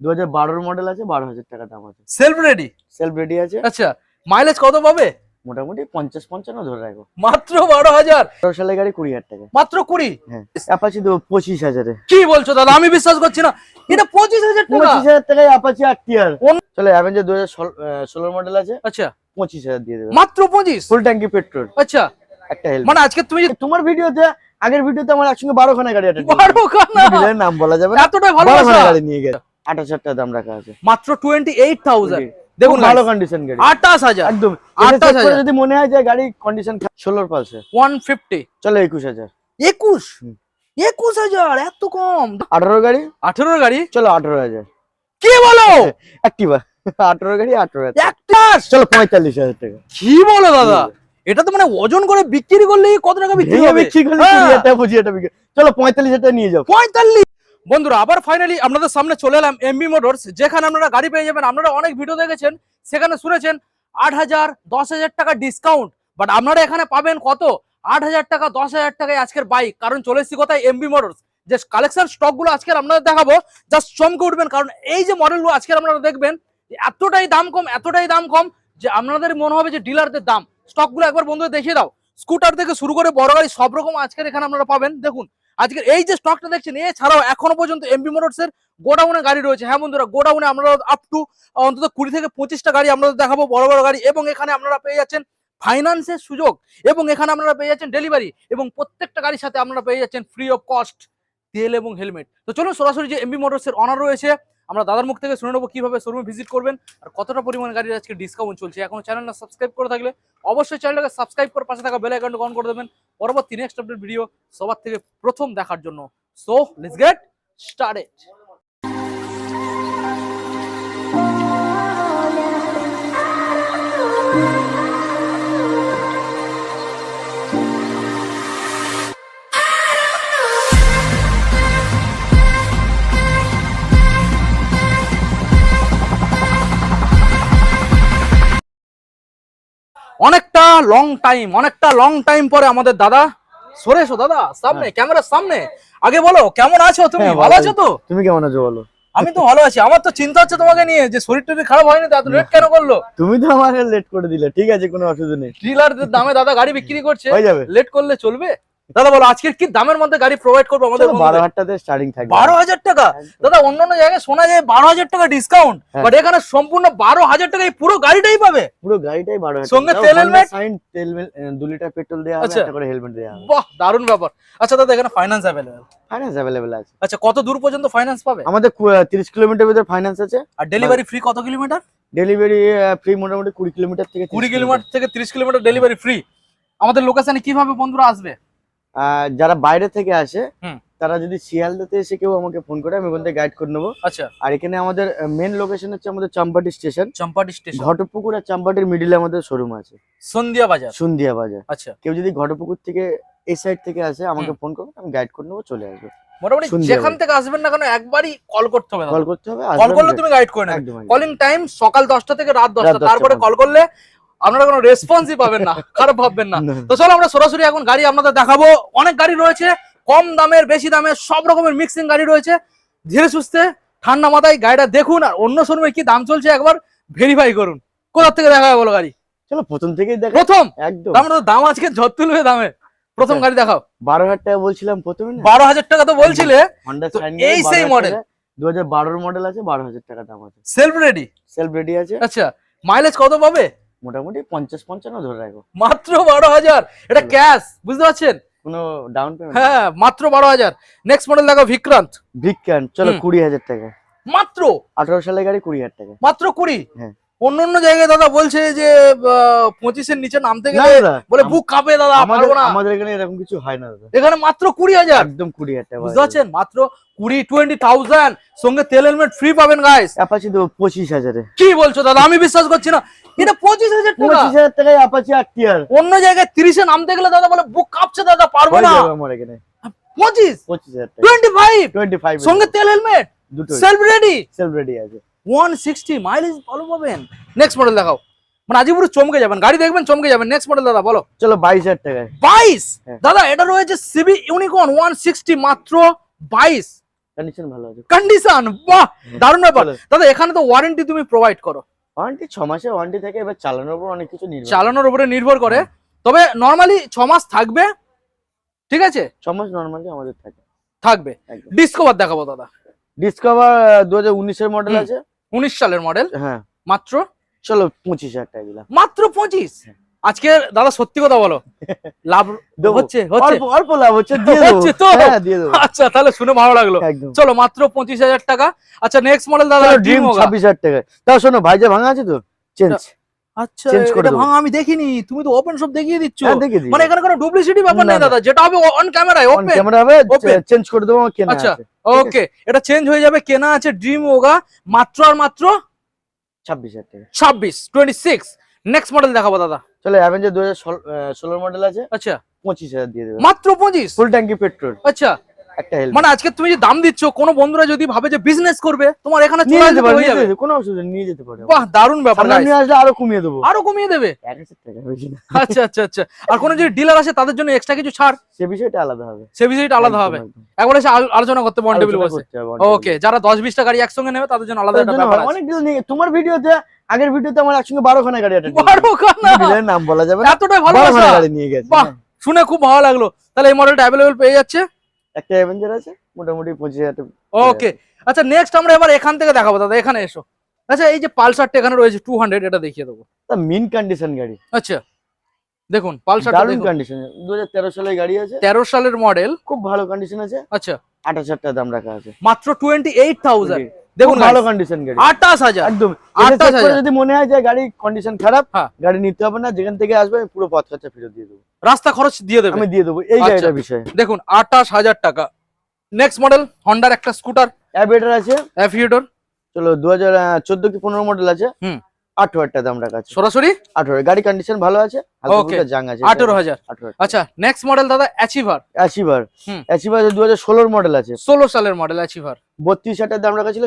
দু হাজার বারোর মডেল আছে বারো হাজার টাকা দাম আছে। সেলফ রেডি সেলফ রেডি আছে। আচ্ছা মাইলেজ কত পাবে? মোটামুটি পঞ্চাশ পঞ্চান্ন ধরে রাখো। মাত্র বারো হাজার আঠারো সালের গাড়ি কুড়ি হাজার টাকা। মাত্র কুড়ি? হ্যাঁ অ্যাপাচি দেবো পঁচিশ হাজারে। কি বলছো দাদা? আমি বিশ্বাস করছি না। এটা পঁচিশ হাজার টাকা। পঁচিশ হাজার টাকায় অ্যাপাচি আটটিয়ার চলো অ্যাভেঞ্জার দু হাজার ষোলোর মডেল আছে। আচ্ছা। পঁচিশ হাজার দিয়ে দেবে। মাত্র পঁচিশ? ফুল ট্যাঙ্কি পেট্রোল আচ্ছা। একটা হেলমেট মানে আজকে তুমি তোমার ভিডিওতে আগের ভিডিওতে আমার একসঙ্গে বারো খানা গাড়ি attend বারো খানা নাম বলা যাবে ভালোবাসা? খানা গাড়ি নিয়ে গেছে। আঠাশ হাজার টাকা দাম রাখা আছে। মাত্র টোয়েন্টি এইট থাউজেন্ড দেখুন ভালো কন্ডিশন গাড়ি। আঠাশ হাজার। একদম। এটা করে হাজার। যদি মনে হয় যে গাড়ি কন্ডিশন ষোলোর পালসে ওয়ান ফিফটি চলো একুশ হাজার। একুশ? একুশ হাজার এত কম। আঠারো গাড়ি? গাড়ি? চলো আঠারো হাজার। কি বলো? অ্যাক্টিভা আঠারো গাড়ি আঠারো হাজার। একটাস চলো পঁয়তাল্লিশ হাজার টাকা। কি বলো দাদা? এটা তো মানে ওজন করে বিক্রি করলে কত টাকা বিক্রি হবে? বিক্রি করলে হ্যাঁ। পঁচিশ হাজার টাকা বিক্রি। চলো পঁয়তাল্লিশ হাজার টাকা নিয়ে যাও। পঁয়তাল্লিশ? বন্ধুরা, আবার ফাইনালি আপনাদের সামনে চলে এলাম এমবি মোটরস যেখানে আপনারা গাড়ি পেয়ে যাবেন। আপনারা অনেক ভিডিও দেখেছেন, সেখানে শুনেছেন আট হাজার, দশ হাজার টাকা ডিসকাউন্ট বাট আপনারা এখানে পাবেন কত? আট হাজার টাকা, দশ হাজার টাকায় আজকের বাইক কারণ চলে এসেছি কোথায়? এমবি মোটরস যে কালেকশন স্টকগুলো আজকের আপনাদের দেখাবো জাস্ট চমকে উঠবেন। কারণ এই যে মডেলগুলো আজকের আপনারা দেখবেন এতটাই দাম কম, এতটাই দাম কম, যে আপনাদের মনে হবে যে ডিলারদের দাম। স্টকগুলো একবার বন্ধুদের দেখিয়ে দাও। স্কুটার থেকে শুরু করে বড় গাড়ি সব রকম আজকের এখানে আপনারা পাবেন। দেখুন আজকের এই যে স্টকটা দেখছেন, এছাড়াও এখনও পর্যন্ত এমবি মোটরস এর গোডাউনে গাড়ি রয়েছে। হ্যাঁ বন্ধুরা, গোডাউনে আমরা আপ টু অন্তত কুড়ি থেকে পঁচিশটা গাড়ি আমরা দেখাবো, বড় বড় গাড়ি। এবং এখানে আপনারা পেয়ে যাচ্ছেন ফাইন্যান্সের সুযোগ। এবং এখানে আপনারা পেয়ে যাচ্ছেন ডেলিভারি এবং প্রত্যেকটা গাড়ির সাথে আপনারা পেয়ে যাচ্ছেন ফ্রি অফ কস্ট তেল এবং হেলমেট তো চলুন সরাসরি যে এমবি মোটরস এর অনার রয়েছে আমরা দাদার মুখ থেকে শুনে নেব কীভাবে শোরুমে ভিজিট করবেন আর কতটা পরিমাণ গাড়ির আজকে ডিসকাউন্ট চলছে। এখন চ্যানেলটা সাবস্ক্রাইব করে থাকলে অবশ্যই চ্যানেলটাকে সাবস্ক্রাইব করে পাশে থাকা বেল আইকনটা অন করে দেবেন। পরবর্তী নেক্সট আপডেট ভিডিও সবার থেকে প্রথম দেখার জন্য। সো লেটস গেট স্টার্টেড অনেকটা লং টাইম অনেকটা লং টাইম পরে আমাদের দাদা সরে এসো দাদা সামনে ক্যামেরার সামনে। আগে বলো কেমন আছো তুমি? হ্যাঁ, ভালো আছো তো? তুমি কেমন আছো বলো? আমি তো ভালো আছি। আমার তো চিন্তা হচ্ছে তোমাকে নিয়ে যে শরীর টরীর খারাপ হয়নি তো এত লেট কেন করল? তুমি তো আমাকে লেট করে দিলে ঠিক আছে কোনো অসুবিধা নেই। ডিলারদের দামে দাদা গাড়ি বিক্রি করছে হয়ে যাবে। লেট করলে চলবে? দাদা বলো আজকে কি দামের মধ্যে গাড়ি প্রোভাইড করব আমাদের বারো হাজার টাকা স্টার্টিং থাকবে। বারো হাজার টাকা? দাদা অন্য অন্য জায়গায় শোনা যায় বারো হাজার টাকা ডিসকাউন্ট হ্যাঁ। বাট এখানে সম্পূর্ণ বারো হাজার টাকা পুরো গাড়িটাই পাবে? পুরো গাড়িটাই বারো সঙ্গে তেল? Shine, তেল দু লিটার পেট্রোল দেওয়া হবে আচ্ছা। একটা করে হেলমেট দেওয়া হবে। বাহ দারুণ ব্যাপার। আচ্ছা দাদা এখানে ফাইন্যান্স অ্যাভেলেবেল ফাইন্যান্স অ্যাভেলেবেল আছে। আচ্ছা কত দূর পর্যন্ত ফাইন্যান্স পাবে? আমাদের তিরিশ কিলোমিটার ভিতরে ফাইন্যান্স আছে। আর ডেলিভারি ফ্রি কত কিলোমিটার ডেলিভারি ফ্রি মোটামুটি কুড়ি কিলোমিটার থেকে 30 কুড়ি কিলোমিটার থেকে তিরিশ কিলোমিটার ডেলিভারি ফ্রি আমাদের লোকেশনে কীভাবে বন্ধুরা আসবে? যারা বাইরে থেকে আসে তারা যদি শিয়ালদাতে এসে কেউ আমাকে ফোন করে আমি ওখান থেকে গাইড করে নেব। আচ্ছা। আর এখানে আমাদের মেন লোকেশন হচ্ছে আমাদের চাম্পাটি স্টেশন চম্পাটি স্টেশন ঘটপুকুর আর চাম্পাটির মিডিলে আমাদের শোরুম আছে। সন্ধিয়া বাজার। সন্ধিয়া বাজার। আচ্ছা। কেউ যদি ঘটপুকুর থেকে এই সাইড থেকে আসে আমাকে ফোন করবে আমি গাইড করে নেব চলে আসবে। মোটামুটি যেখান থেকে আসবেন না কেন একবারই কল করতে হবে কল করতে হবে কল করলে তুমি গাইড করে নেবে। কলিং টাইম সকাল দশটা থেকে রাত দশটা। তারপরে কল করলে আপনারা কোনো রেসপন্সই পাবেন না খারাপ ভাববেন না। তো চলো আমরা সরাসরি এখন গাড়ি আপনাদের দেখাবো। অনেক গাড়ি রয়েছে কম দামের বেশি দামের সব রকমের মিক্সিং গাড়ি রয়েছে। ধীরে সুস্থে ঠান্ডা মাথায় গাড়িটা দেখুন আর অন্য শোরুমে কি দাম চলছে একবার ভেরিফাই করুন। কোথা থেকে দেখা বলো গাড়ি? চলো প্রথম থেকেই দেখো প্রথম? একদম। দাম আজকে ঝড় তুলবে দামে। প্রথম আচ্ছা। গাড়ি দেখাও। বারো হাজার টাকা বলছিলাম প্রথমে বারো হাজার টাকা তো বলছিলে। এই সেই model। দু হাজার মডেল আছে বারো হাজার টাকা দাম আছে। সেলফ রেডি সেলফ রেডি আছে। আচ্ছা মাইলেজ কত পাবে? মোটামুটি পঞ্চাশ পঞ্চান্ন ধরে রাখো। মাত্র বারো হাজার। এটা ক্যাশ বুঝতে পারছেন? কোনো ডাউন পেমেন্ট হ্যাঁ মাত্র বারো হাজার। নেক্সট মডেল দেখো বিক্রান্ত ভিক্ষান চলো কুড়ি হাজার টাকা। মাত্র? আঠারো সালের গাড়ি কুড়ি হাজার টাকা। মাত্র কুড়ি? হ্যাঁ। অন্য অন্য জায়গায় দাদা বলছে যে পঁচিশের নিচে নামতে গেলে বলে বুক কাঁপে দাদা আমাদের পারব না। আমাদের এখানে এরকম কিছু হয় না দাদা। এখানে মাত্র কুড়ি হাজার। একদম কুড়ি হাজার বুঝতে পারছেন? মাত্র কুড়ি টোয়েন্টি থাউজেন্ড সঙ্গে তেল হেলমেট ফ্রি পাবেন গাইস অ্যাপাচি পঁচিশ হাজারে। কি বলছো দাদা? আমি বিশ্বাস করছি না। এটা পঁচিশ হাজার টাকা। পঁচিশ হাজার টাকায় অ্যাপাচি আটটিয়ার অন্য জায়গায় তিরিশে নামতে গেলে দাদা বলে বুক কাঁপছে দাদা পারব না। আমার এখানে। পঁচিশ? পঁচিশ হাজার টোয়েন্টি ফাইভ টোয়েন্টি ফাইভ সঙ্গে তেল helmet self ready self ready আছে। ওয়ান সিক্সটি মাইলেজ ভালো পাবেন নেক্সট মডেল দেখাও। মানে আজকে পুরো চমকে যাবেন গাড়ি দেখবেন চমকে যাবেন। নেক্সট মডেল দাদা বলো। চলো বাইশ হাজার টাকায়। বাইশ? হ্যাঁ। দাদা এটা রয়েছে সিবি ইউনিকর্ন ওয়ান সিক্সটি মাত্র বাইশ। কন্ডিশন ভালো আছে। কন্ডিশন বাহ! দারুণ ব্যাপার। দাদা এখানে তো ওয়ারেন্টি তুমি প্রোভাইড করো। ওয়ারেন্টি ছ মাসের ওয়ারেন্টি থাকে এবার চালানোর উপর অনেক কিছু নির্ভর চালানোর উপরে নির্ভর করে। তবে নর্মালি ছ মাস থাকবে। ঠিক আছে? ছ মাস নর্মালি আমাদের থাকে। থাকবে। ডিসকভার দেখাবো দাদা। ডিসকভার দু হাজার উনিশের মডেল আছে। উনিশ সালের মডেল হ্যাঁ। মাত্র চলো পঁচিশ হাজার টাকা দিলাম। মাত্র পঁচিশ? হ্যাঁ। আজকে দাদা সত্যি কথা বলো লাভ হচ্ছে অল্প লাভ হচ্ছে হচ্ছে তো? হ্যাঁ আচ্ছা তাহলে শুনে ভালো লাগল। চলো মাত্র পঁচিশ হাজার টাকা। আচ্ছা নেক্সট মডেল দাদা ড্রিম ছাব্বিশ হাজার টাকা তাও শোনো ভাইজা ভাঙা আছে তো চেঞ্জ আচ্ছা এটা ভাঙা আমি দেখিনি তুমি তো ওপেন সব দেখিয়ে দিচ্ছ। হ্যাঁ মানে এখানে কোনো ডুপ্লিসিটি ব্যাপার নেই দাদা যেটা হবে অন ক্যামেরায় অন ওপেন ক্যামেরা হবে চেঞ্জ করে দেবো কেনা আচ্ছা। ওকে এটা চেঞ্জ হয়ে যাবে কেনা আছে ড্রিম ওগা মাত্র আর মাত্র ছাব্বিশ হাজার টাকা। ছাব্বিশ টোয়েন্টি সিক্স নেক্সট মডেল দেখাবো দাদা। চলে অ্যাভেঞ্জার দু হাজার ষোলোর মডেল আছে। আচ্ছা। পঁচিশ হাজার দিয়ে দেবে। মাত্র পঁচিশ? ফুল ট্যাঙ্কি পেট্রোল আচ্ছা। একটা হেলমেট মানে আজকে তুমি যে দাম দিচ্ছ কোনো বন্ধুরা যদি ভাবে যে বিজনেস করবে তোমার এখানে চলে যেতে পারে কোনো অসুবিধা নেই, নিয়ে যেতে পারে। বাহ দারুণ ব্যাপার। নিয়ে আসলে আরও কমিয়ে দেবো। আরও কমিয়ে দেবে? আচ্ছা আচ্ছা আচ্ছা। আর কোনো যদি ডিলার আসে তাদের জন্য এক্সট্রা কিছু ছাড়? সে বিষয়টা আলাদা হবে। সে বিষয়টা আলাদা হবে। একবার এসে আলোচনা করতে বন টেবিল বসে। ওকে যারা দশ বিশটা গাড়ি একসঙ্গে নেবে তাদের জন্য আলাদা একটা ব্যাপার আছে। অনেক ডিল নিয়ে তোমার ভিডিওতে আগের ভিডিওতে আমার একসঙ্গে বারো খানা গাড়ি অ্যাটেন্ড বারো খানা ডিলের নাম বলা যাবে না। এতটাই বারো ভালোবাসা গাড়ি নিয়ে গেছে। বাহ। শুনে খুব ভালো লাগল। তাহলে এই মডেলটা অ্যাভেলেবেল পেয়ে যাচ্ছে। একটা অ্যাভেঞ্জার আছে মোটামুটি পঁচিশ হাজার ওকে আচ্ছা নেক্সট আমরা এবার এখান থেকে দেখাবো দাদা এখানে এসো। আচ্ছা এই যে পালসারটা এখানে রয়েছে টু হান্ড্রেড এটা দেখিয়ে দেবো। তা মিন কন্ডিশন গাড়ি। আচ্ছা দেখুন পালসার দারুণ কন্ডিশন দু হাজার তেরো সালের গাড়ি আছে। তেরো সালের মডেল খুব ভালো কন্ডিশন আছে। আচ্ছা। আঠাশ হাজার টাকা দাম রাখা আছে। মাত্র টোয়েন্টি এইট থাউজেন্ড খুব দেখুন ভালো কন্ডিশন গাড়ি। আটাশ হাজার। একদম। যদি মনে হয় যে গাড়ি কন্ডিশন খারাপ হ্যাঁ। গাড়ি নিতে হবে না যেখান থেকে আসবে আমি পুরো পথ খরচা ফেরত দিয়ে দেবো। রাস্তা খরচ দিয়ে দেবো। আমি দিয়ে দেবো। এই আচ্ছা। গাড়িটার বিষয়ে। দেখুন আটাশ হাজার টাকা। নেক্সট মডেল হন্ডার একটা স্কুটার অ্যাভিয়েটার আছে। অ্যাফিউটর চলো দু হাজার চোদ্দ কি পনেরো মডেল আছে? হুম। আঠারো হাজার টাকা দাম রাখা আছে। সরাসরি? আঠারো গাড়ি কন্ডিশন ভালো আছে. ফুলকা জাং আছে। আঠেরো হাজার। আঠারো। আচ্ছা নেক্সট মডেল দাদা অ্যাচিভার অ্যাচিভার অ্যাচিভার দু হাজার ষোলোর মডেল আছে। ষোলো সালের মডেল অ্যাচিভার বত্রিশ হাজার দাম রাখা ছিল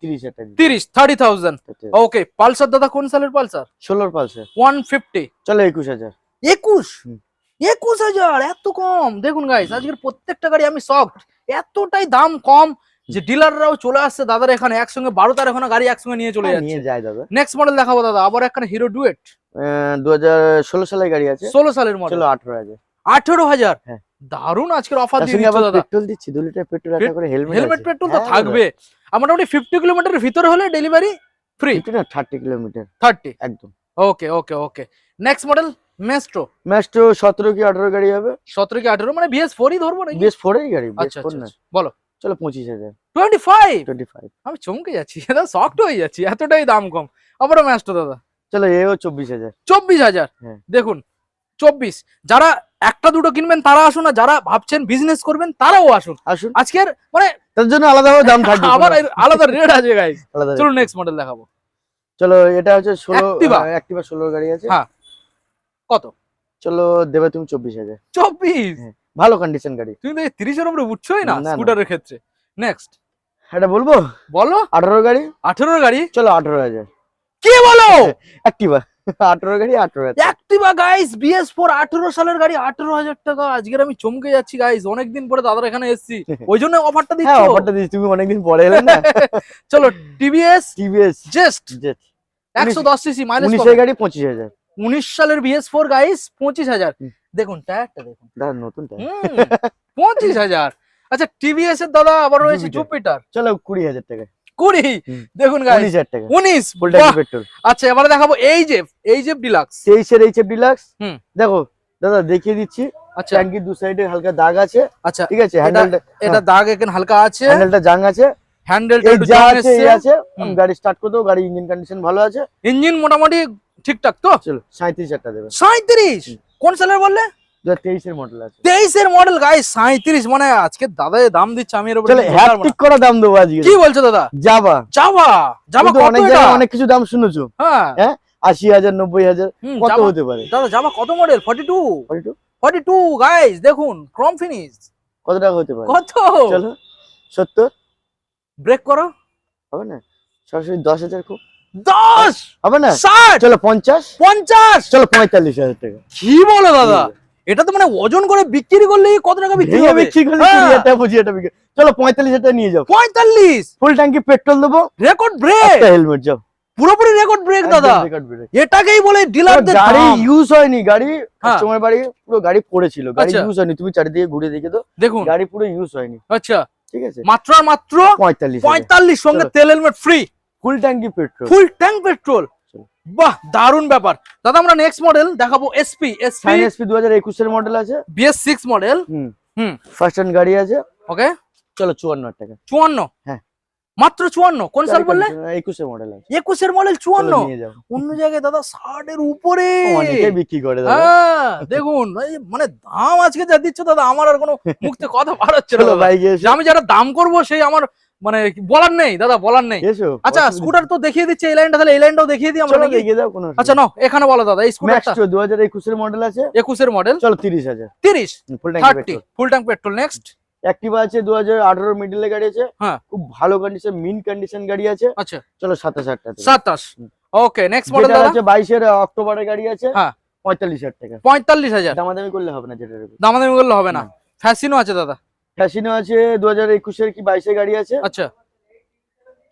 তিরিশ হাজার তিরিশ থার্টি থাউজেন্ড ওকে পালসার দাদা কোন সালের পালসার? ষোলোর পালসে ওয়ান ফিফটি চলো একুশ হাজার। একুশ? একুশ হাজার এত কম। দেখুন গাইস আজকের প্রত্যেকটা গাড়ি আমি শকড এতটাই দাম কম যে ডিলাররাও চলে আসছে দাদার এখানে একসঙ্গে বারো তার এখানো গাড়ি একসঙ্গে নিয়ে চলে হ্যাঁ, যাচ্ছে। যায় দাদা। নেক্সট মডেল দেখাবো দাদা আবার একখানে হিরো ডুয়েট দু হাজার ষোলো সালের গাড়ি আছে। ষোলো সালের মডেল আঠারো হাজার। আঠেরো হাজার? দারুণ আজকের অফার দিয়ে সঙ্গে দাদা। পেট্রোল দিচ্ছি দু লিটার পেট্রোল একটা করে হেলমেট হেলমেট পেট্রোল তো থাকবে। মোটামুটি ফিফটি কিলোমিটারের ভিতরে হলে ডেলিভারি ফ্রি না থার্টি কিলোমিটার থার্টি একদম। Okay okay okay next model maestro maestro সতেরো কি আঠারো গাড়ি হবে? সতেরো কি আঠেরো? মানে বিএস ফোরই ধরবো নাকি? গাড়ি আচ্ছা আচ্ছা না। আচ্ছা। বলো। চলো পঁচিশ হাজার। টোয়েন্টি ফাইভ টোয়েন্টি ফাইভ আমি চমকে যাচ্ছি এটা শক্ট হয়ে যাচ্ছি এতটাই দাম কম। আবারও ম্যাচটা দাদা। চলো এও চব্বিশ হাজার। চব্বিশ হাজার? হ্যাঁ। দেখুন চব্বিশ। যারা একটা দুটো কিনবেন তারা আসুন আর যারা ভাবছেন বিজনেস করবেন তারাও আসুন। আসুন। আজকের মানে তার জন্য আলাদাভাবে দাম থাকবে। আবার আলাদা রেট আছে গাইস আলাদা চলুন নেক্সট মডেল দেখাবো। চলো এটা হচ্ছে ষোলো। অ্যাক্টিভা ষোলো গাড়ি আছে। হ্যাঁ। কত? চলো দেবে তুমি চব্বিশ হাজার। চব্বিশ? হ্যাঁ। ভালো কন্ডিশন গাড়ি। তুমি তো তিরিশের উপরে উঠছোই না। স্কুটারের ক্ষেত্রে। নেক্সট এটা বলব? বলো। আঠারো গাড়ি? আঠেরোর গাড়ি? চলো আঠারো হাজার। কি বলো? অ্যাক্টিভা আঠারো গাড়ি আঠারো হাজার। অ্যাক্টিভা গাইস বিএস ফোর আঠেরো সালের গাড়ি আঠেরো হাজার টাকা। আজকের আমি চমকে যাচ্ছি গাইস অনেকদিন পরে দাদার এখানে এসেছি। ওই জন্য অফারটা হ্যাঁ অফারটা দিচ্ছি তুমি অনেকদিন পরে এলে না। চলো টিভিএস টিভিএস জাস্ট একশো দশ সিসি মাইলেজ গাড়ি পঁচিশ হাজার। উনিশ সালের বিএস ফোর গাইস পঁচিশ হাজার। দেখুন টায়ারটা দেখুন। দাদা নতুন টায়ার। পঁচিশ হাজার। আচ্ছা টিভিএস এর দাদা আবার রয়েছে জুপিটার। চলো কুড়ি হাজার টাকা। কুড়ি। দেখুন উনিশ হাজার টাকা। উনিশ? পেট্রোল। আচ্ছা এবারে দেখাবো এই যে এই যে ডিলাক্স। তেইশের এইচ এফ ডিলাক্স। হুম। দেখো দাদা দেখিয়ে দিচ্ছি। আচ্ছা। ট্যাঙ্কির দু সাইডে হালকা দাগ আছে। আচ্ছা ঠিক আছে হ্যান্ডেলটা এটা দাগ এখানে হালকা আছে। হ্যান্ডেলটা জাং আছে। হ্যান্ডেলটা একটু যা আছে এই আছে। গাড়ি স্টার্ট করে গাড়ি ইঞ্জিন কন্ডিশন ভালো আছে। ইঞ্জিন মোটামুটি ঠিকঠাক তো? চলো সাঁত্রিশ হাজার টাকা দেবে। সাঁত্রিশ হুম। কোন সালের বললে? তেইশের মডেল আছে। তেইশের মডেল গাই সাঁত্রিশ মানে আজকে দাদা দাম দিচ্ছে আমি এর উপরে করা দাম দেবো আজকে? কি বলছো দাদা? যাবা যাবা যাবা অনেক জায়গায় অনেক কিছু দাম শুনেছো। হ্যাঁ। আশি হাজার নব্বই হাজার কত হতে পারে? দাদা যাবা কত মডেল 42 42? 42 গাইস দেখুন ক্রম ফিনিশ কত টাকা হতে পারে? কত? চলো সত্তর? ব্রেক করো। হবে না? সরাসরি দশ হাজার খুব। 10 হবে না? 60 চলো পঞ্চাশ। 50 চলো পঁয়তাল্লিশ হাজার টাকা। কি বলো দাদা? এটা তো মানে ওজন করে বিক্রি করলেই কত টাকা বিক্রি হবে? বিক্রি করলে হ্যাঁ। পঁচিশ হাজার টাকা বিক্রি চলো পঁয়তাল্লিশ হাজার টাকা নিয়ে যাও। পঁয়তাল্লিশ! ফুল ট্যাঙ্কি পেট্রোল দেবো। Record break! একটা হেলমেট যাও। পুরোপুরি রেকর্ড ব্রেক দাদা। এটাকেই বলে ডিলারদের গাড়ি ইউজ হয়নি গাড়ি হ্যাঁ। কাস্টমার বাড়ি পুরো গাড়ি পড়েছিল। গাড়ি আচ্ছা। ইউজ হয়নি তুমি চারিদিকে ঘুরে দেখে তো দেখুন। গাড়ি পুরো ইউজ হয়নি। আচ্ছা। ঠিক আছে? মাত্র আর মাত্র পঁয়তাল্লিশ পঁয়তাল্লিশ সঙ্গে তেল হেলমেট ফ্রি ফুল ট্যাঙ্কি পেট্রোল। Full tank petrol? বাহ দারুণ ব্যাপার। দাদা আমরা নেক্সট মডেল দেখাবো এসপি এসপি এসপি দু হাজার একুশের মডেল আছে। বিএস সিক্স মডেল হুম। হুম। ফার্স্ট হ্যান্ড গাড়ি আছে। ওকে চলো চুয়ান্ন হাজার টাকা। চুয়ান্ন? হ্যাঁ। মাত্র চুয়ান্ন? কোন সাল বললে? একুশের মডেল আছে। একুশের মডেল চুয়ান্ন? চলো নিয়ে যাও অন্য জায়গায় দাদা ষাটের উপরে। অনেকে বিক্রি করে দাদা। হ্যাঁ দেখুন মানে দাম আজকে যা দিচ্ছ দাদা আমার আর কোনো মুখতে কথা বার হচ্ছে না। বাইকে আমি যারা দাম করব সেই আমার মানে বলার নেই দাদা বলার নেই। আচ্ছা স্কুটার তো দেখিয়ে দিচ্ছে এই লাইনটা তাহলে এই লাইনটাও দেখিয়ে দিই আমরা? দেখিয়ে দাও কোনো আচ্ছা নাও এখানে বলো দাদা এই স্কুটারটা দু হাজার একুশের মডেল আছে। একুশের মডেল চলো তিরিশ হাজার। তিরিশ? ফুল ট্যাঙ্কি petrol full tank petrol next Activa আছে দু হাজার আঠারো মিডিলের গাড়ি আছে। হ্যাঁ। খুব ভালো কন্ডিশন মিন কন্ডিশন গাড়ি আছে। আচ্ছা। চলো সাতাশ হাজার টাকা। সাতাশ। হুম। ওকে নেক্সট মডেল দাদা? আছে বাইশের অক্টোবরের গাড়ি আছে। হ্যাঁ। পঁয়তাল্লিশ হাজার টাকা। পঁয়তাল্লিশ হাজার। দামাদামি করলে হবে না যেটা দামাদামি করলে হবে না। ফ্যাসিনো আছে দাদা। ফ্যাসিনো আছে দু হাজার একুশের কি বাইশের গাড়ি আছে? আচ্ছা।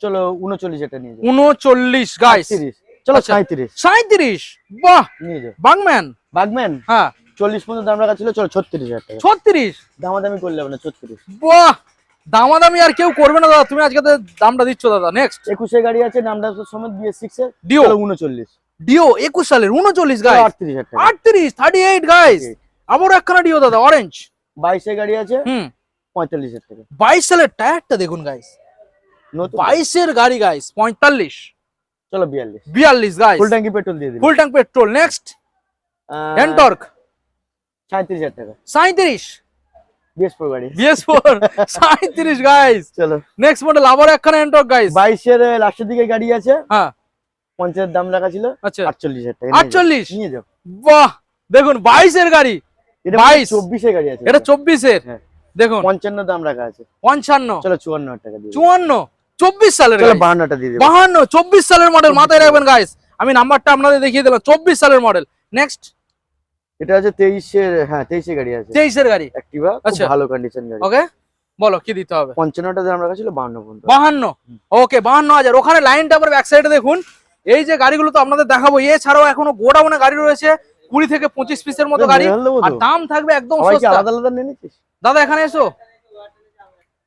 চলো উনচল্লিশ হাজার নিয়ে যাও। উনচল্লিশ গাইস তিরিশ চলো আচ্ছা। সাঁত্রিশ সাঁত্রিশ বাহ! নিয়ে যাও। বাংম্যান? বাগম্যান হ্যাঁ। চল্লিশ পর্যন্ত দাম রাখা ছিল চলো ছত্রিশ হাজার টাকা। ছত্রিশ? দামাদামি করলে হবে না ছত্রিশ। বাহ! দামাদামি আর কেউ করবে না দাদা। তুমি আজকে তো দামটা দিচ্ছ দাদা। নেক্সট একুশের গাড়ি আছে নামটা সমেত বিয়ে সিক্স এর। ডিও চলো উনচল্লিশ। ডিও একুশ সালের উনচল্লিশ চলো গাইস আটত্রিশ হাজার টাকা। আটত্রিশ থার্টি এইট গাইস আবারও একখানা ডিও দাদা অরেঞ্জ বাইশের গাড়ি আছে। হুম। পঁয়তাল্লিশ হাজার টাকা বাইশ সালের টায়ারটা দেখুন গাইস বাইশের গাড়ি গাইস পঁয়তাল্লিশ। চলো বিয়াল্লিশ। বিয়াল্লিশ গাইস ফুল ট্যাঙ্কি পেট্রোল দিয়ে দিন full tank petrol next NTorq সাঁত্রিশ হাজার টাকা। সাঁত্রিশ বিএসপুর গাড়ি। গাইস চলো। নেক্সট মডেল আবার একখানা এন্টর্ক গাইস বাইশের লাস্টের দিকে গাড়ি আছে। হ্যাঁ। পঞ্চায়েত দাম রাখা ছিল। আচ্ছা। আটচল্লিশ হাজার টাকা। নিয়ে যাও। আটচল্লিশ? নিয়ে যাও। বাহ! দেখুন বাইশের গাড়ি। এটা 22 চব্বিশের গাড়ি আছে। এটা চব্বিশের। হ্যাঁ। দেখুন। পঞ্চান্ন দাম রাখা আছে। পঞ্চান্ন। চলো চুয়ান্ন টাকা চুয়ান্ন। চব্বিশ সালের বাহান্নটা দিয়ে বাহান্ন চব্বিশ সালের মডেল মাথায় রাখবেন গাইস আমি নাম্বারটা আপনাদের দেখিয়ে দিলাম। চব্বিশ সালের মডেল নেক্সট এটা আছে তেইশের হ্যাঁ তেইশের গাড়ি আছে। তেইশের গাড়ি। অ্যাক্টিভা আচ্ছা। ভালো কন্ডিশন গাড়ি। ওকে বলো কি দিতে হবে? পঞ্চান্নটা দাম রাখা ছিল বাহান্ন পর্যন্ত। বাহান্ন। ওকে বাহান্ন হাজার। ওখানে লাইনটা আবার ব্যাক সাইডে দেখুন। এই যে গাড়িগুলো তো আপনাদের দেখাবো এছাড়াও এখনও গোডাউনে গাড়ি রয়েছে। কুড়ি থেকে পঁচিশ পিসের মতো গাড়ি। আর দাম থাকবে একদম সস্তা। আলাদা আলাদা নিয়ে নিচ্ছিস? দাদা এখানে এসো।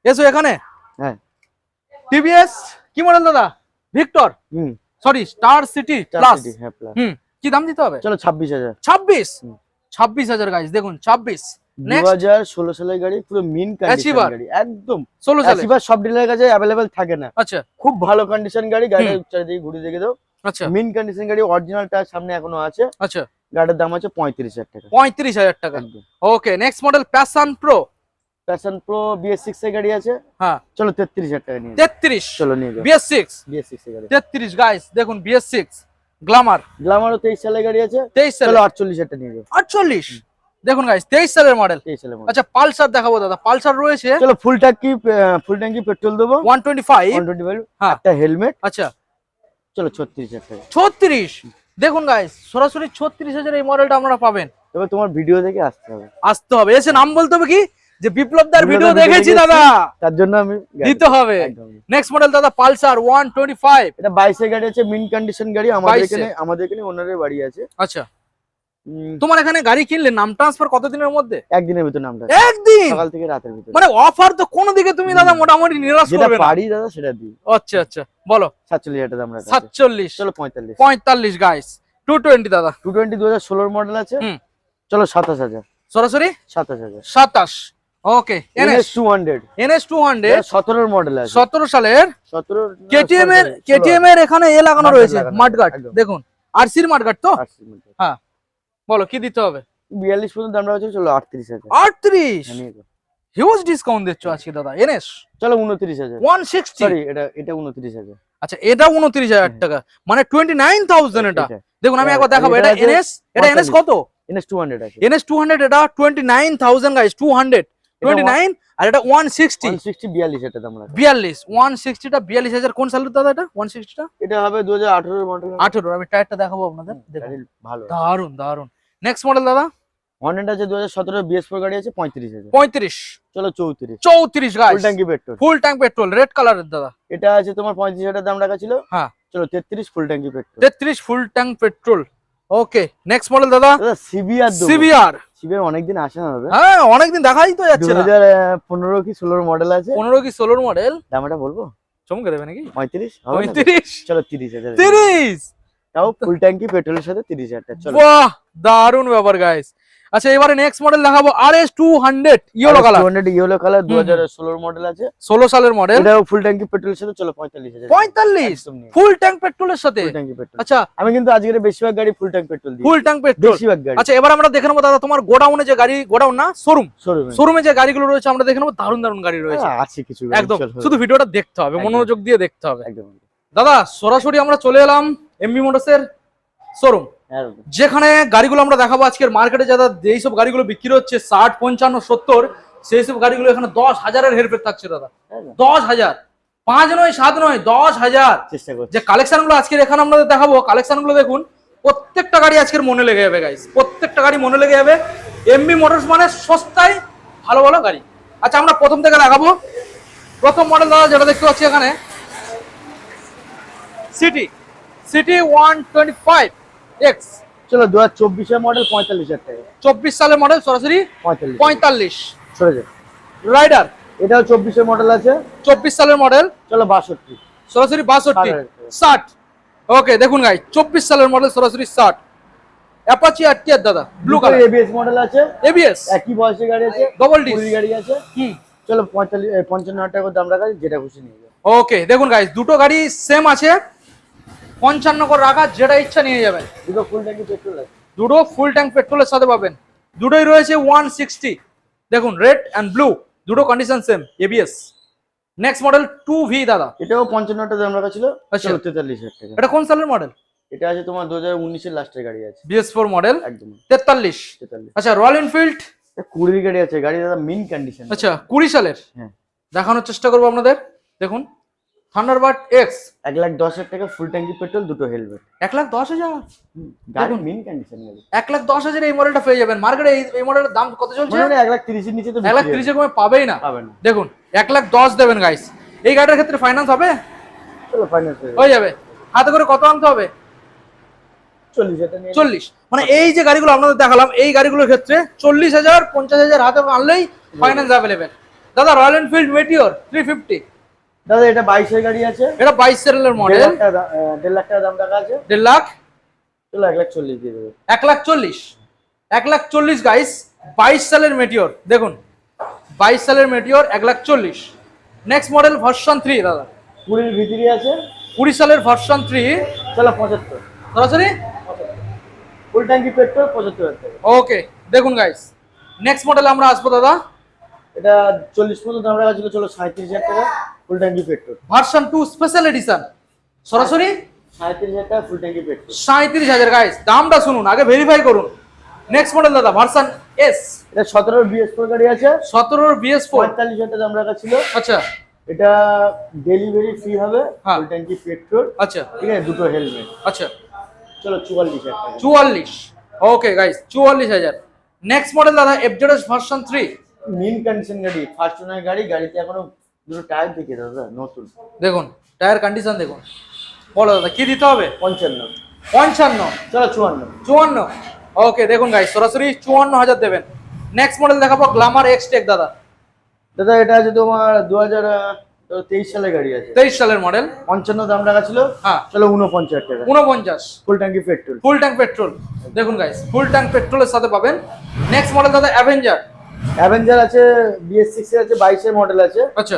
এসো এখানে। হ্যাঁ। টিভিএস কি মডেল দাদা? ভিক্টর হুম। সরি স্টার সিটি প্লাস হ্যাঁ হুম কি দাম দিতে হবে? চলো ছাব্বিশ হাজার। ছাব্বিশ। ছাব্বিশ হাজার গাইস দেখুন সালের গাড়ি পুরো মিন কন্ডিশন গাড়ি একদম। সালে। সব ডিলারের কাছে থাকে না। আচ্ছা। খুব ভালো কন্ডিশন গাড়ি গাড়ি চারিদিকে ঘুরে দেখে দাও। আচ্ছা। মিন কন্ডিশন গাড়ি অরিজিনাল টায়ার সামনে এখনও আছে। আচ্ছা। গাড়ির দাম আছে পঁয়ত্রিশ হাজার টাকা। পঁয়ত্রিশ হাজার টাকা। Okay next model Passion Pro Passion Pro BS six এর গাড়ি আছে। হ্যাঁ। চলো তেত্রিশ হাজার টাকা নিয়ে তেত্রিশ? চলো নিয়ে বিএস সিক্স বিএস সিক্স এর গাড়ি। তেত্রিশ গাইস দেখুন বিএস সিক্স গ্লামার গ্লামারও তেইশ সালের গাড়ি আছে। তেইশ সালে আটচল্লিশ হাজার টাকা নিয়ে যাও আটচল্লিশ? দেখুন গাইস তেইশ সালের মডেল তেইশ সালের মধ্যে আচ্ছা পালসার দেখাবো দাদা। পালসার রয়েছে। চলো ফুল ট্যাঙ্কি ফুল ট্যাঙ্কি পেট্রোল দেবো। One twenty five one twenty five হ্যাঁ। একটা হেলমেট। আচ্ছা। চলো ছত্রিশ হাজার টাকা। ছত্রিশ? দেখুন গাইস সরাসরি ছত্রিশ হাজার এই মডেলটা আপনারা পাবেন। তবে তোমার ভিডিও দেখে আসতে হবে। আসতে হবে। এসে নাম বলতে হবে কি? যে বিপ্লব দার ভিডিও দেখেছি। দাদা। তার জন্য আমি দিতে হবে। নেক্সট মডেল দাদা পালসার ওয়ান টোয়েন্টি ফাইভ এটা বাইশের গাড়ি আছে মিন কন্ডিশন গাড়ি। আমাদের এখানে আমাদের এখানে ওনারের বাড়ি আছে। আচ্ছা। তোমার এখানে গাড়ি কিনলে নাম ট্রান্সফার কতদিনের মধ্যে? একদিনের ভিতর নামটা একদিন? সকাল থেকে রাতের ভিতর। মানে অফার তো কোনো দিকে তুমি দাদা মোটামুটি নিরাশ করবে না। পারি দাদা সেটা দিই। আচ্ছা আচ্ছা বলো। সাতচল্লিশ হাজার দাম রাখা আছে। সাতচল্লিশ। চলো পঁয়তাল্লিশ। পঁয়তাল্লিশ গাইস টু টোয়েন্টি দাদা। টু টোয়েন্টি দু হাজার ষোলোর মডেল আছে। হুম। চলো সাতাশ হাজার। সরাসরি? সাতাশ হাজার। সাতাশ। Okay NS two hundred NS two hundred সতেরোর মডেল আছে। সতেরো সালের? সতেরো কেটিএম এর কেটিএম এর এখানে এ লাগানো রয়েছে একদম। দেখুন আরসির মাঠগার্ড তো? বলো কি দিতে হবে? বিয়াল্লিশ পর্যন্ত দাম রাখা চলো আটত্রিশ হাজার। আটত্রিশ? হ্যাঁ। হিউজ ডিসকাউন্ট দিচ্ছ আজকে দাদা। এনএস চলো উনত্রিশ হাজার। ওয়ান সিক্সটি সরি এটা এটা উনত্রিশ হাজার। আচ্ছা এটা উনত্রিশ হাজার টাকা। মানে টোয়েন্টি নাইন থাউজেন্ড এটা। দেখুন আমি একবার দেখাবো। এটা এনএস এটা এনএস কত? NS two hundred NS two hundred এটা twenty nine thousand guys two hundred twenty nine আর এটা ওয়ান সিক্সটি সিক্সটি বিয়াল্লিশ এটা দাম বিয়াল্লিশ। ওয়ান সিক্সটিটা বিয়াল্লিশ হাজার কোন সালের দাদা এটা? ওয়ান সিক্সটিটা এটা হবে দু হাজার মডেল। আঠেরো আমি টায়ারটা দেখাবো আপনাদের। ভালো। দারুণ দারুণ নেক্সট মডেল দাদা? হর্নেট আছে গাড়ি আছে পঁয়ত্রিশ হাজার। পঁয়ত্রিশ। চলো চৌত্রিশ। চৌত্রিশ গাছ ফুল ট্যাঙ্কি petrol full tank petrol red কালারের দাদা। এটা আছে তোমার পঁয়ত্রিশ হাজার দাম রাখা ছিল। হ্যাঁ। চলো তেত্রিশ ফুল ট্যাঙ্কি পেট্রোল তেত্রিশ full tank petrol okay next model দাদা? দাদা সিবিআর সিবিআর সিবিআর অনেকদিন আসা হবে হ্যাঁ অনেকদিন দেখাই তো যাচ্ছে না। পনেরো কি ষোলোর মডেল আছে? পনেরো কি ষোলোর মডেল দামটা বলব? চমকে দেবে নাকি? পঁয়ত্রিশ? হবে না তো? পঁয়ত্রিশ? চলো তিরিশ হাজার। তিরিশ? তাও ফুল ট্যাঙ্কি পেট্রোলের সাথে তিরিশ হাজার টাকা। চলো। বাহ দারুণ ব্যাপার গাইস আচ্ছা এবারে নেক্সট মডেল দেখাবো R S two hundred yellow colour hundred yellow colour দু হুম, হাজার ষোলোর মডেল আছে। ষোলো সালের মডেল এটাও ফুল ট্যাঙ্কি পেট্রোলের সাথে চলো পঁয়তাল্লিশ হাজার। পঁয়তাল্লিশ? একদম নিয়ে। ফুল ট্যাঙ্ক পেট্রোলের সাথে? ফুল ট্যাঙ্কি পেট্রোল আচ্ছা। আমি কিন্তু আজকের বেশিরভাগ গাড়ি ফুল ট্যাঙ্ক পেট্রোল দিই। ফুল ট্যাঙ্ক পেট্রোল বেশিরভাগ গাড়ি। আচ্ছা এবার আমরা দেখে নেব দাদা তোমার গোডাউনে যে গাড়ি গোডাউন না শোরুম? শোরুমে। শোরুমে যে গাড়িগুলো রয়েছে আমরা দেখে নেব দারুণ দারুণ গাড়ি রয়েছে। আছে কিছু একদম। শুধু ভিডিওটা দেখতে হবে মনোযোগ দিয়ে দেখতে হবে। একদম। দাদা সরাসরি আমরা চলে এলাম এমবি মোটরসের শোরুম যেখানে গাড়িগুলো আমরা দেখাবো আজকের মার্কেটে যারা যেই সব গাড়িগুলো বিক্রি হচ্ছে ষাট পঞ্চান্ন সত্তর সেই সব গাড়িগুলো এখানে দশ হাজারের হেরফের থাকছে দাদা। দশ হাজার। পাঁচ নয় সাত নয় দশ হাজার। যে কালেকশনগুলো আজকের এখানে আমরা দেখাবো কালেকশনগুলো দেখুন প্রত্যেকটা গাড়ি আজকের মনে লেগে যাবে গাইস প্রত্যেকটা গাড়ি মনে লেগে যাবে। এমবি মোটরস মানে সস্তায় ভালো ভালো গাড়ি। আচ্ছা আমরা প্রথম থেকে দেখাবো প্রথম মডেল দাদা যেটা দেখতে পাচ্ছি এখানে CT CT one twenty five X চলো দু হাজার চব্বিশের মডেল পঁয়তাল্লিশ হাজার টাকা। চব্বিশ সালের মডেল সরাসরি পঁয়তাল্লিশ। পঁয়তাল্লিশ। যাও। রাইডার এটাও চব্বিশের মডেল আছে। চব্বিশ সালের মডেল চলো বাষট্টি। সরাসরি বাষট্টি। ষাট। ওকে দেখুন গাই চব্বিশ সালের মডেল সরাসরি ষাট। অ্যাপাচি আর টিয়ার দাদা ব্লু কালার এবিএস মডেল আছে। এবিএস একই বয়সের গাড়ি আছে। ডবল কুড়ি গাড়ি আছে। হুম। চলো পঁয়তাল্লিশ পঞ্চান্ন হাজার টাকা দাম রাখা যেটা খুশি নিয়ে যাও। ওকে দেখুন গাইস দুটো গাড়ি সেম আছে। পঞ্চান্ন করে রাখা যেটা ইচ্ছা নিয়ে যাবেন। দুটো ফুল ট্যাঙ্কি পেট্রোল দুটো ফুল ট্যাঙ্ক পেট্রোলের সাথে পাবেন। দুটোই রয়েছে ওয়ান সিক্সটি দেখুন রেড অ্যান্ড ব্লু দুটো condition same ABS next model two V দাদা। এটাও পঞ্চান্ন হাজার দাম রাখা ছিল আচ্ছা। তেতাল্লিশ হাজার টাকা। এটা কোন সালের মডেল এটা আছে তোমার দু হাজার উনিশের লাস্টের গাড়ি আছে। বিএস ফোর মডেল একদম। তেতাল্লিশ। তেতাল্লিশ। আচ্ছা রয়্যাল এনফিল্ড কুড়ির গাড়ি আছে গাড়ি দাদা মিন কন্ডিশন আচ্ছা কুড়ি সালের। হ্যাঁ। দেখানোর চেষ্টা করব আপনাদের। দেখুন থান্ডারবার্ড এক্স এক লাখ দশ হাজার টাকা ফুল ট্যাঙ্কি পেট্রোল দুটো হেলমেট এক লাখ দশ হাজার? গাড়ি মিন কন্ডিশন গাড়ি। এক লাখ দশ হাজার এই মডেলটা পেয়ে যাবেন। মার্কেটে এই মডেলের দাম কত চলছে? এক লাখ তিরিশের নিচে তো এক লাখ তিরিশের কমে পাবেই না। পাবেন দেখুন এক লাখ দশ দেবেন গাইস এই গাড়িটার ক্ষেত্রে ফাইন্যান্স হবে? ফাইন্যান্স হয়ে যাবে। হাতে করে কত আনতে হবে? চল্লিশ মানে এই যে গাড়িগুলো আপনাদের দেখালাম এই গাড়িগুলোর ক্ষেত্রে চল্লিশ হাজার পঞ্চাশ হাজার হাতে আনলেই ফাইন্যান্স অ্যাভেলেবেল দাদা Royal Enfield Meteor three fifty দাদা এটা বাইশের গাড়ি আছে। এটা বাইশ সেলের মডেল লাখ টাকা দা- আহ, দেড় লাখ টাকা দাম রাখা আছে। দেড় লাখ? চলো লাখ চল্লিশ দিয়ে দেবে। এক লাখ চল্লিশ। এক লাখ চল্লিশ গাইস বাইশ সালের মেটিওর দেখুন বাইশ সালের মেটিওর এক লাখ চল্লিশ। নেক্সট মডেল ভার্সন থ্রি দাদা। কুড়ির ভিতরে আছে। কুড়ি সালের ভার্সন থ্রি চলো পঁচাত্তর। সরাসরি? ফুল ট্যাঙ্কি পেট্রোল পঁচাত্তর হাজার টাকা। ওকে দেখুন গাইস নেক্সট মডেল আমরা আসব দাদা। এটা চল্লিশ পর্যন্ত দাম রাখা ছিল চলো সাঁত্রিশ হাজার টাকা ফুল ট্যাঙ্কি petrol version two special edition সরাসরি? সাঁত্রিশ হাজার টাকা ফুল ট্যাঙ্কি পেট্রোল সাঁত্রিশ হাজার গাইস দামটা শুনুন আগে ভেরিফাই করুন। নেক্সট মডেল দাদা ভার্সন এস এটা সতেরোর বিএস ফোর গাড়ি আছে। সতেরোর বিএস ফোর পঁয়তাল্লিশ হাজার টাকা দাম রাখা ছিল। আচ্ছা। এটা ডেলিভারি ফ্রি হবে। ফুল ট্যাঙ্কি পেট্রোল আচ্ছা। ঠিক আছে দুটো হেলমেট আচ্ছা। চলো চুয়াল্লিশ হাজার চুয়াল্লিশ। ওকে গাইস চুয়াল্লিশ হাজার। নেক্সট মডেল দাদা FZS version three mint condition গাড়ি ফার্স্ট ওনার গাড়ি গাড়িতে এখনও দুটো টায়ার দিকে দাদা নতুন। দেখুন টায়ার কন্ডিশন দেখুন। বলো দাদা কি দিতে হবে? পঞ্চান্ন। পঞ্চান্ন? চলো চুয়ান্ন। চুয়ান্ন? ওকে দেখুন গাইস সরাসরি চুয়ান্ন হাজার দেবেন। নেক্সট মডেল দেখাবো গ্লামার এক্স টেক দাদা। দাদা এটা আছে তোমার দু হাজার তেইশ সালের গাড়ি আছে। তেইশ সালের মডেল পঞ্চান্ন দাম রাখা ছিল। হ্যাঁ। চলো উনপঞ্চাশ টাকা। উনপঞ্চাশ ফুল ট্যাঙ্কি পেট্রোল ফুল ট্যাঙ্ক পেট্রোল দেখুন গাইস ফুল ট্যাঙ্ক পেট্রোলের সাথে পাবেন। নেক্সট মডেল দাদা অ্যাভেঞ্জার অ্যাভেঞ্জার আছে বিএস সিক্স এর আছে বাইশের মডেল আছে। আচ্ছা।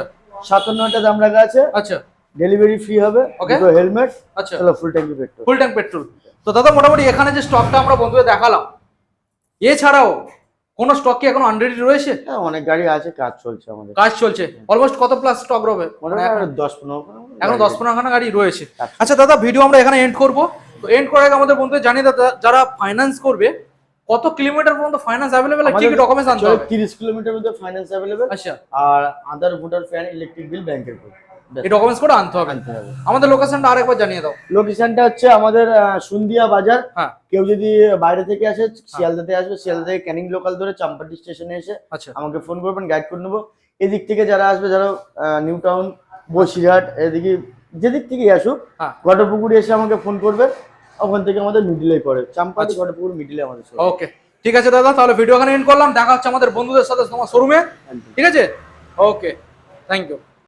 সাতান্ন হাজার দাম রাখা আছে। আচ্ছা। ডেলিভারি ফ্রি হবে. দুটো হেলমেট আচ্ছা। চলো ফুল ট্যাঙ্কি পেট্রোল ফুল ট্যাঙ্ক পেট্রোল তো দাদা মোটামুটি এখানে যে স্টকটা আমরা বন্ধুদের দেখালাম এছাড়াও কোনো স্টক কি এখন আনরেডি রয়েছে? হ্যাঁ অনেক গাড়ি আছে কাজ চলছে আমাদের। কাজ চলছে। অলমোস্ট কত প্লাস স্টক রবে? মনে দশ পনেরো এখন দশ পনেরো খানা গাড়ি রয়েছে। আচ্ছা। আচ্ছা দাদা ভিডিও আমরা এখানে এন্ড করব। তো এন্ড করার আগে আমাদের বন্ধুদের জানিয়ে দাদা যারা ফাইন্যান্স করবে কত কিলোমিটার পর্যন্ত ফাইন্যান্স অ্যাভেলেবেল কি কি ডকুমেন্টস আনতে হবে? তিরিশ কিলোমিটার মধ্যে ফাইন্যান্স অ্যাভেলেবেল আচ্ছা। আর Aadhaar voter PAN electric bill ব্যাংকের ব্যাস। এই ডকুমেন্টস করে আনতে হবে। আনতে হবে। আমাদের লোকেশনটা আরেকবার জানিয়ে দাও। লোকেশনটা হচ্ছে আমাদের সুন্দিয়া বাজার। হ্যাঁ। কেউ যদি বাইরে থেকে আসে শিয়ালদাতে আসবে শিয়ালদা থেকে ক্যানিং লোকাল ধরে চাম্পাটি স্টেশনে এসে আচ্ছা। আমাকে ফোন করবেন গাইড করে নেব। এদিক থেকে যারা আসবে যারা নিউ টাউন বসিরহাট এদিকে যেদিক থেকেই আসুক হ্যাঁ। ঘটপুকুরে এসে আমাকে ফোন করবে। ওখান থেকে আমাদের মিডিলেই পড়ে। চাম্পাটি ঘটপুর মিডিলে আমাদের। ওকে ঠিক আছে দাদা তাহলে ভিডিও এখানে এন্ড করলাম। দেখা হচ্ছে আমাদের বন্ধুদের সাথে তোমার শোরুমে। ঠিক আছে? Okay thank you